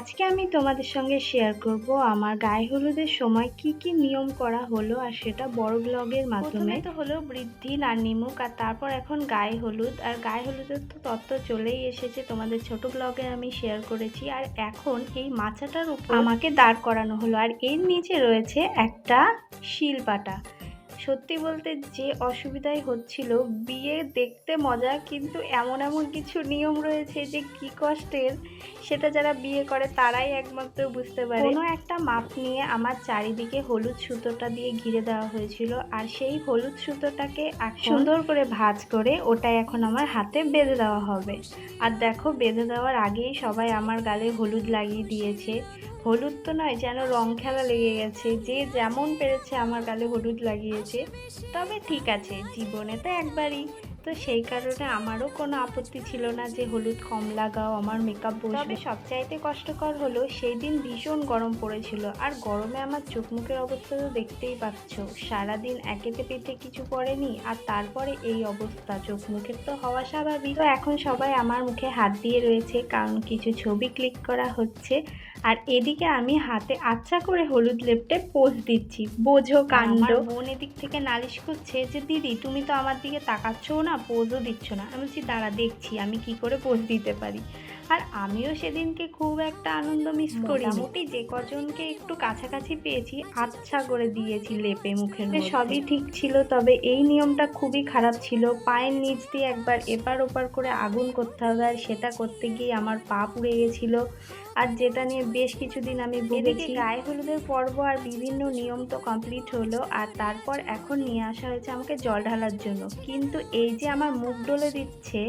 আজকে আমি তোমাদের সঙ্গে শেয়ার করব আমার গায়ে হলুদের সময় কি কি নিয়ম করা হলো আর সেটা বড় ব্লগের মাধ্যমে। তো হলো বৃদ্ধি আর নিমুক আর তারপর এখন গায়ে হলুদ। আর গায়ে হলুদের তো তত্ত্ব চলেই এসেছে তোমাদের ছোট ব্লগে আমি শেয়ার করেছি। আর এখন এই মাচাটার উপর আমাকে দাঁড় করানো হলো। আর এর নিচে রয়েছে একটা শিলপাটা। সত্যি বলতে যে অসুবিধাই হচ্ছিল বিয়ে দেখতে মজা কিন্তু এমন এমন কিছু নিয়ম রয়েছে যে কি কষ্টের সেটা যারা বিয়ে করে তারাই একমাত্র বুঝতে পারে। কোনো একটা মাপ নিয়ে আমার চারিদিকে হলুদ সুতোটা দিয়ে ঘিরে দেওয়া হয়েছিল আর সেই হলুদ সুতোটাকে সুন্দর করে ভাঁজ করে ওটা এখন আমার হাতে বেঁধে দেওয়া হবে। আর দেখো বেঁধে দেওয়ার আগেই সবাই আমার গালে হলুদ লাগিয়ে দিয়েছে। হলুদ তো নয় যেন রং খেলা লেগে গেছে। যে যেমন পেরেছে আমার গালে হলুদ লাগিয়েছে। তবে ঠিক আছে, জীবনে তো একবারই। তো সেই কারণে আমারও কোনো আপত্তি ছিল না যে হলুদ কম লাগাও, আমার মেকআপ বসবে। সবচাইতে কষ্টকর হলো সেই দিন ভীষণ গরম পড়েছিল। আর গরমে আমার চোখ মুখের অবস্থা তো দেখতেই পাচ্ছ। সারাদিন একেতে পেটে কিছু পড়েনি, আর তারপরে এই অবস্থা। চোখ মুখের তো হওয়া স্বাভাবিক। তো এখন সবাই আমার মুখে হাত দিয়ে রয়েছে, কারণ কিছু ছবি ক্লিক করা হচ্ছে। আর এদিকে আমি হাতে আচ্ছা করে হলুদ লেপটে পোজ দিচ্ছি। বোঝো কাণ্ড। বোন এদিক থেকে নালিশ করছে যে দিদি তুমি তো আমার দিকে তাকাচ্ছও না পোজও দিচ্ছ না। আমি বলছি দাঁড়া দেখছি আমি কি করে পোজ দিতে পারি? আর আমিও সেদিনকে খুব একটা আনন্দ মিস করি মোটামুটি যে কজনকে একটু কাছাকাছি পেয়েছি আচ্ছা করে দিয়েছি লেপে মুখের মধ্যে। সবই ঠিক ছিল তবে এই নিয়মটা খুবই খারাপ ছিল। পায়ের নিচ দিয়ে একবার এপার ওপার করে আগুন করতে হবে আর সেটা করতে গিয়ে আমার পা পুড়ে গেছিল। আর যেটা নিয়ে বেশ কিছুদিন আমি ভুগেছি। গায়ে হলুদের পর্ব আর বিভিন্ন নিয়ম তো কমপ্লিট হলো আর তারপর এখন নিয়ে আসা হয়েছে আমাকে জল ঢালার জন্য। কিন্তু এই যে আমার মুখ ডলে দিচ্ছে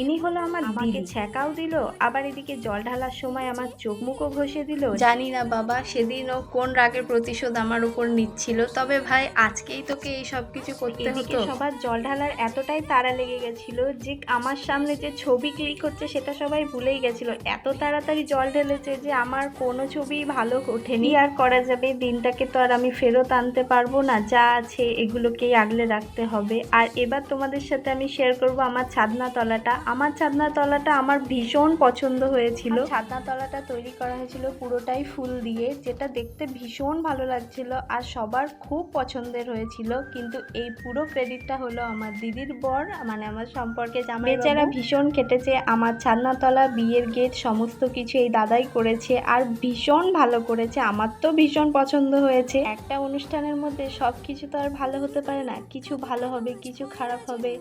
ইনি হলো আমার আমাকে ছ্যাঁকাও দিল আবার এদিকে জল ঢালার সময় আমার চোখ মুখও ঘষে দিল। জানি না বাবা সেদিনও কোন রাগের প্রতিশোধ আমার উপর নিচ্ছিল তবে ভাই আজকেই তোকে এই সব কিছু করতে হতো। সবার জল ঢালার এতটাই তাড়া লেগে গেছিল যে আমার সামনে যে ছবি ক্লিক হচ্ছে সেটা সবাই ভুলেই গেছিল। এত তাড়াতাড়ি জল ঢেলেছে যে আমার কোনো ছবি ভালো ওঠেনি। আর করা যাবে দিনটাকে তো আর আমি ফেরত আনতে পারব না যা আছে এগুলোকেই আগলে রাখতে হবে। আর এবার তোমাদের সাথে আমি শেয়ার করব আমার ছাদনা তলাটা আমার ছাদনা তলাটা আমার ভীষণ পছন্দ হয়েছিল। ছাদনা তলাটা তৈরি করা হয়েছিল পুরোটাই ফুল দিয়ে যেটা দেখতে ভীষণ ভালো লাগছিল আর সবার খুব পছন্দের হয়েছিল। কিন্তু এই পুরো ক্রেডিটটা হলো আমার দিদির বর মানে আমার সম্পর্কে জামাই বেচারা ভীষণ কেটেছে আমার ছাদনাতলা বিয়ের গেট সমস্ত কিছু এই দাদাই করেছে আর ভীষণ ভালো করেছে আমার তো ভীষণ পছন্দ হয়েছে। একটা অনুষ্ঠানের মধ্যে সব কিছু তো আর ভালো হতে পারে না কিছু ভালো হবে কিছু খারাপ হবে।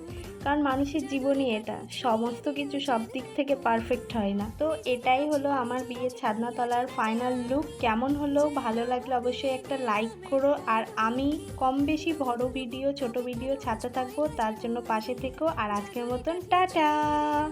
কারণ মানুষের জীবনই এটা। সমস্ত কিছু সব দিক থেকে পারফেক্ট হয় না। তো এটাই হলো আমার বিয়ের ছাদনাতলার ফাইনাল লুক কেমন হলো? ভালো লাগলে অবশ্যই একটা লাইক করো। আর আমি কম বেশি বড় ভিডিও ছোট ভিডিও ছাড়তে থাকব। তার জন্য পাশে থেকো। আর আজকের মতন টাটা!